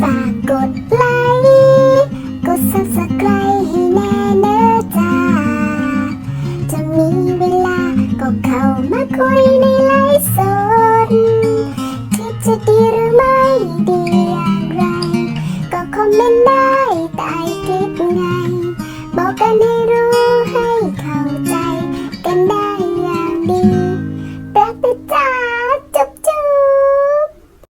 ฝากกดไลค์